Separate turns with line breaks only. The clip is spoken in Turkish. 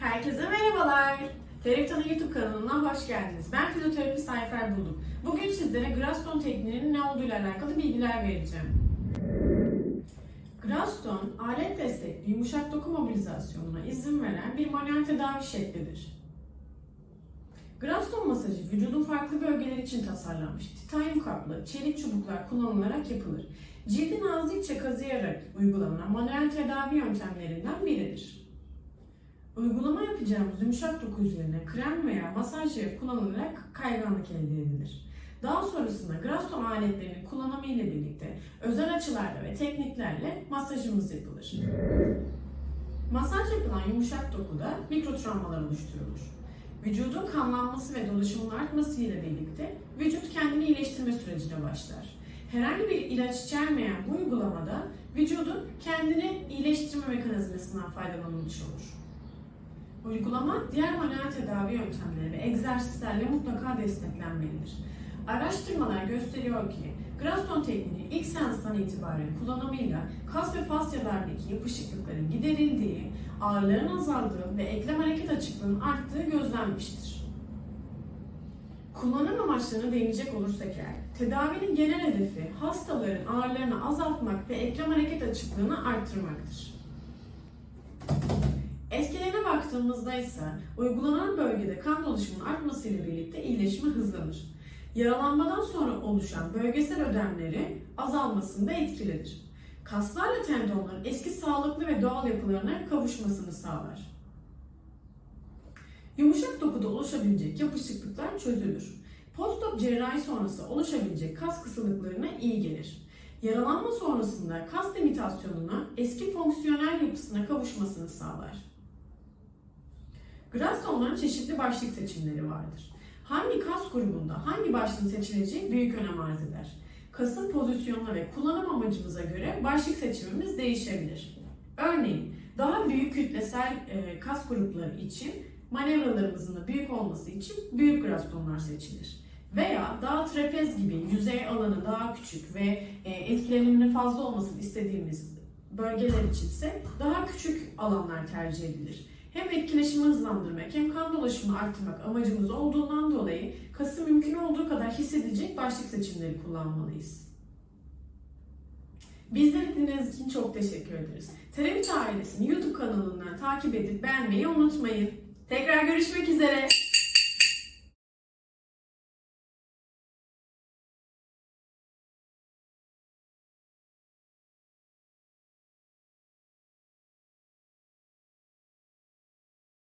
Herkese merhabalar. Teraptan'ın YouTube kanalına hoş geldiniz. Ben fizyoterapist Ayfer Buldum. Bugün sizlere Graston tekniğinin ne olduğuyla alakalı bilgiler vereceğim. Graston, alet destekli yumuşak doku mobilizasyonuna izin veren bir manuel tedavi şeklidir. Graston masajı vücudun farklı bölgeleri için tasarlanmış titanyum kaplı çelik çubuklar kullanılarak yapılır. Cildi nazikçe kazıyarak uygulanan manuel tedavi yöntemlerinden biridir. Uygulama yapacağımız yumuşak doku üzerine krem veya masaj yağı kullanılarak kayganlık elde edilir. Daha sonrasında Graston aletlerinin kullanımı ile birlikte özel açılarla ve tekniklerle masajımız yapılır. Masaj yapılan yumuşak dokuda mikrotravmalar oluşturulur. Vücudun kanlanması ve dolaşımın artması ile birlikte vücut kendini iyileştirme sürecine başlar. Herhangi bir ilaç içermeyen bu uygulamada vücudun kendini iyileştirme mekanizmasından faydalanılmış olur. Uygulama diğer manuel tedavi yöntemleri ve egzersizlerle mutlaka desteklenmelidir. Araştırmalar gösteriyor ki Graston tekniği ilk seanstan itibaren kullanımıyla kas ve fasyalardaki yapışıklıkların giderildiği, ağrıların azaldığı ve eklem hareket açıklığının arttığı gözlenmiştir. Kullanım amaçlarına değinecek olursak eğer, tedavinin genel hedefi hastaların ağrılarını azaltmak ve eklem hareket açıklığını arttırmaktır. Baktığımızda ise uygulanan bölgede kan dolaşımının artmasıyla birlikte iyileşme hızlanır. Yaralanmadan sonra oluşan bölgesel ödemleri azalmasında etkilidir. Kaslarla tendonların eski sağlıklı ve doğal yapılarına kavuşmasını sağlar. Yumuşak dokuda oluşabilecek yapışıklıklar çözülür. Postop cerrahi sonrası oluşabilecek kas kısılıklarına iyi gelir. Yaralanma sonrasında kas limitasyonuna eski fonksiyonel yapısına kavuşmasını sağlar. Grastonların çeşitli başlık seçimleri vardır. Hangi kas grubunda hangi başlığın seçileceği büyük önem arz eder. Kasın pozisyonuna ve kullanım amacımıza göre başlık seçimimiz değişebilir. Örneğin daha büyük kütlesel e, kas grupları için manevralarımızın da büyük olması için büyük grastonlar seçilir. Veya daha trapez gibi yüzey alanı daha küçük ve e, etkileniminin fazla olmasını istediğimiz bölgeler içinse daha küçük alanlar tercih edilir. Hem etkileşimi hızlandırmak hem kan dolaşımını arttırmak amacımız olduğundan dolayı kası mümkün olduğu kadar hissedecek başlık seçimleri kullanmalıyız. Bizleri dinlediğiniz için çok teşekkür ederiz. Tereviç ailesini YouTube kanalından takip edip beğenmeyi unutmayın. Tekrar görüşmek üzere.